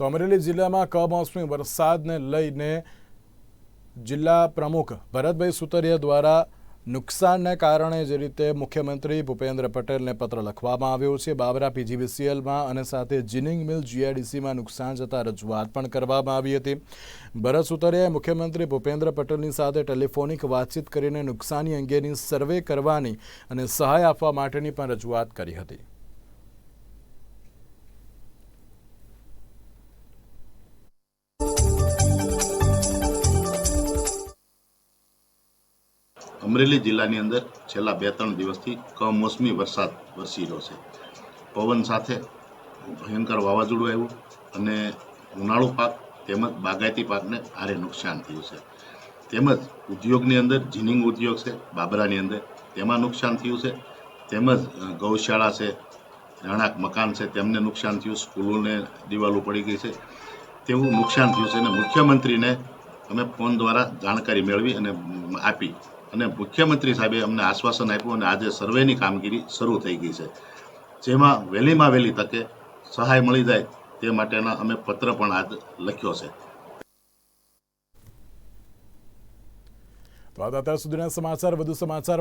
તો અમરેલી જિલ્લામાં કમોસમી વરસાદને લઈને જિલ્લા પ્રમુખ ભરતભાઈ સુતરિયા દ્વારા નુકસાનને કારણે જે રીતે મુખ્યમંત્રી ભૂપેન્દ્ર પટેલને પત્ર લખવામાં આવ્યો છે, બાબરા પીજીવીસીએલમાં અને સાથે જીનિંગ મિલ જીઆઈડીસીમાં નુકસાન જતાં રજૂઆત પણ કરવામાં આવી હતી. ભરત સુતરિયાએ મુખ્યમંત્રી ભૂપેન્દ્ર પટેલની સાથે ટેલિફોનિક વાતચીત કરીને નુકસાની અંગેની સર્વે કરવાની અને સહાય આપવા માટેની પણ રજૂઆત કરી હતી. અમરેલી જિલ્લાની અંદર છેલ્લા બે ત્રણ દિવસથી કમોસમી વરસાદ વરસી રહ્યો છે. પવન સાથે ભયંકર વાવાઝોડું આવ્યું અને ઉનાળુ પાક તેમજ બાગાયતી પાકને ભારે નુકસાન થયું છે. તેમજ ઉદ્યોગની અંદર જીનિંગ ઉદ્યોગ છે, બાબરાની અંદર તેમાં નુકસાન થયું છે. તેમજ ગૌશાળા છે, રહેણાંક મકાન છે, તેમને નુકસાન થયું, સ્કૂલોને દિવાલો પડી ગઈ છે. તેવું નુકસાન થયું છે અને મુખ્યમંત્રીને અમે ફોન દ્વારા જાણકારી મેળવી અને આપી. અને મુખ્યમંત્રી સાહેબે અમને આશ્વાસન આપ્યું અને આજે સર્વેની કામગીરી શરૂ થઈ ગઈ છે. જેમાં વહેલીમાં વહેલી તકે સહાય મળી જાય તે માટેના અમે પત્ર પણ આજ લખ્યો છે. તો આ સુધીના સમાચાર, વધુ સમાચાર